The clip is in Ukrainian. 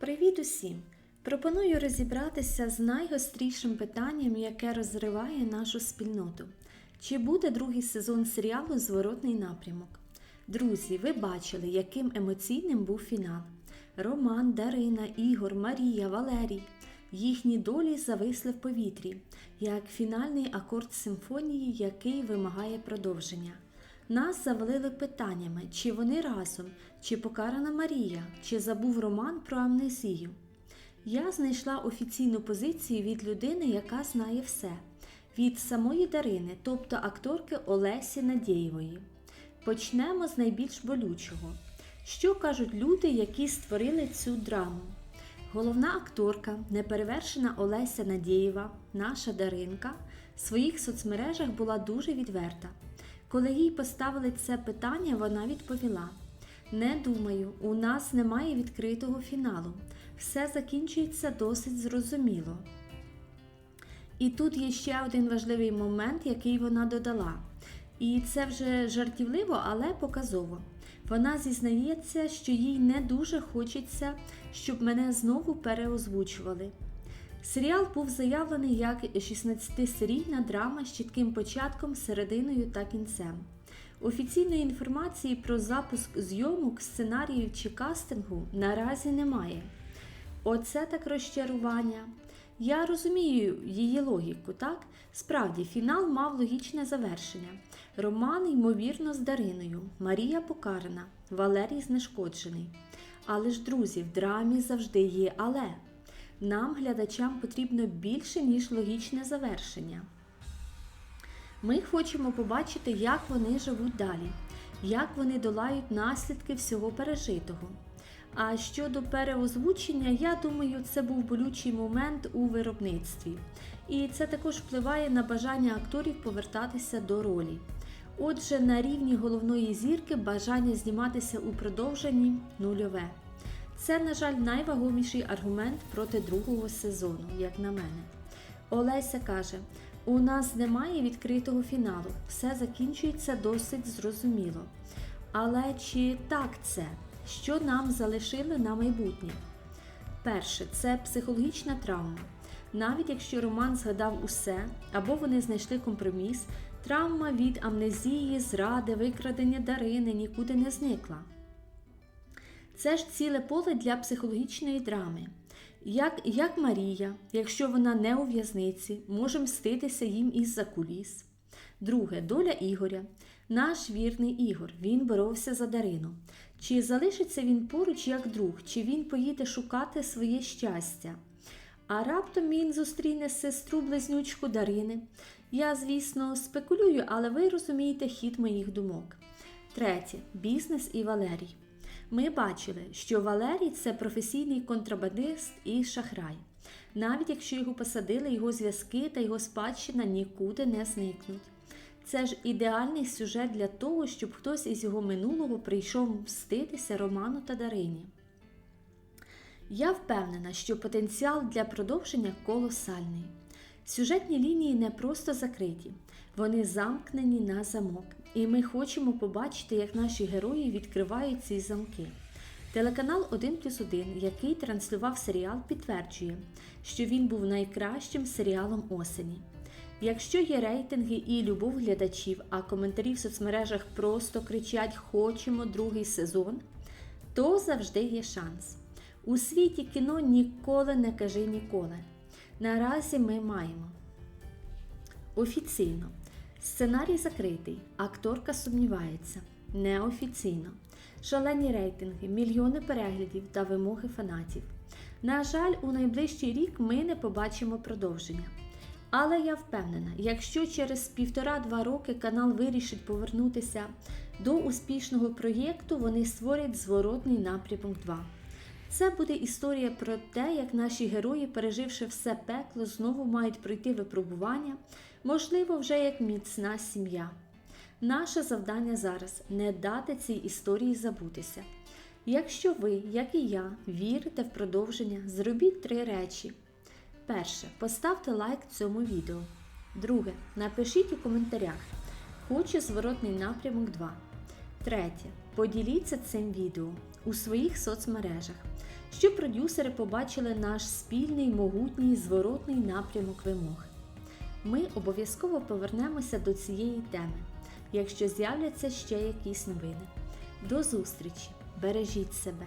Привіт усім! Пропоную розібратися з найгострішим питанням, яке розриває нашу спільноту. Чи буде другий сезон серіалу Зворотний напрямок? Друзі, ви бачили, яким емоційним був фінал. Роман, Дарина, Ігор, Марія, Валерій. Їхні долі зависли в повітрі, як фінальний акорд симфонії, який вимагає продовження. Нас завалили питаннями, чи вони разом, чи покарана Марія, чи забув Роман про амнезію. Я знайшла офіційну позицію від людини, яка знає все, від самої Дарини, тобто акторки Олесі Надєєвої. Почнемо з найбільш болючого. Що кажуть люди, які створили цю драму? Головна акторка, неперевершена Олеся Надєєва, наша Даринка, в своїх соцмережах була дуже відверта. Коли їй поставили це питання, вона відповіла: Не думаю, у нас немає відкритого фіналу. Все закінчується досить зрозуміло. І тут є ще один важливий момент, який вона додала. І це вже жартівливо, але показово. Вона зізнається, що їй не дуже хочеться, щоб мене знову переозвучували. Серіал був заявлений як 16-серійна драма з чітким початком, серединою та кінцем. Офіційної інформації про запуск зйомок, сценаріїв чи кастингу наразі немає. Оце так розчарування. Я розумію її логіку, так? Справді, фінал мав логічне завершення. Роман, ймовірно, з Дариною, Марія покарана, Валерій знешкоджений. Але ж, друзі, в драмі завжди є але. Нам, глядачам, потрібно більше, ніж логічне завершення. Ми хочемо побачити, як вони живуть далі, як вони долають наслідки всього пережитого. А щодо переозвучення, я думаю, це був болючий момент у виробництві. І це також впливає на бажання акторів повертатися до ролі. Отже, на рівні головної зірки бажання зніматися у продовженні нульове. Це, на жаль, найвагоміший аргумент проти другого сезону, як на мене. Олеся каже: у нас немає відкритого фіналу, все закінчується досить зрозуміло. Але чи так це? Що нам залишили на майбутнє? Перше, це психологічна травма. Навіть якщо Роман згадав усе, або вони знайшли компроміс, травма від амнезії, зради, викрадення Дарини нікуди не зникла. Це ж ціле поле для психологічної драми. Як, як Марія, якщо вона не у в'язниці, може мститися їм із-за куліс. Друге, доля Ігоря. Наш вірний Ігор, він боровся за Дарину. Чи залишиться він поруч як друг, чи він поїде шукати своє щастя? А раптом він зустріне сестру близнючку Дарини. Я, звісно, спекулюю, але ви розумієте хід моїх думок. Третє бізнес і Валерій. Ми бачили, що Валерій це професійний контрабандист і шахрай. Навіть якщо його посадили, його зв'язки та його спадщина нікуди не зникнуть. Це ж ідеальний сюжет для того, щоб хтось із його минулого прийшов мститися Роману та Дарині. Я впевнена, що потенціал для продовження колосальний. Сюжетні лінії не просто закриті, вони замкнені на замок, і ми хочемо побачити, як наші герої відкривають ці замки. Телеканал 1 плюс 1, який транслював серіал, підтверджує, що він був найкращим серіалом осені. Якщо є рейтинги і любов глядачів, а коментарі в соцмережах просто кричать Хочемо другий сезон, то завжди є шанс. У світі кіно ніколи не кажи ніколи. Наразі ми маємо офіційно. Сценарій закритий, акторка сумнівається. Неофіційно. Шалені рейтинги, мільйони переглядів та вимоги фанатів. На жаль, у найближчий рік ми не побачимо продовження. Але я впевнена, якщо через півтора-два роки канал вирішить повернутися до успішного проєкту, вони створять зворотний напрямок 2. Це буде історія про те, як наші герої, переживши все пекло, знову мають пройти випробування, можливо, вже як міцна сім'я. Наше завдання зараз не дати цій історії забутися. Якщо ви, як і я, вірите в продовження, зробіть три речі. Перше. Поставте лайк цьому відео. Друге. Напишіть у коментарях. Хочу зворотний напрямок 2. Третє. Поділіться цим відео. у своїх соцмережах, щоб продюсери побачили наш спільний могутній зворотний напрямок вимог. Ми обов'язково повернемося до цієї теми, якщо з'являться ще якісь новини. До зустрічі! Бережіть себе!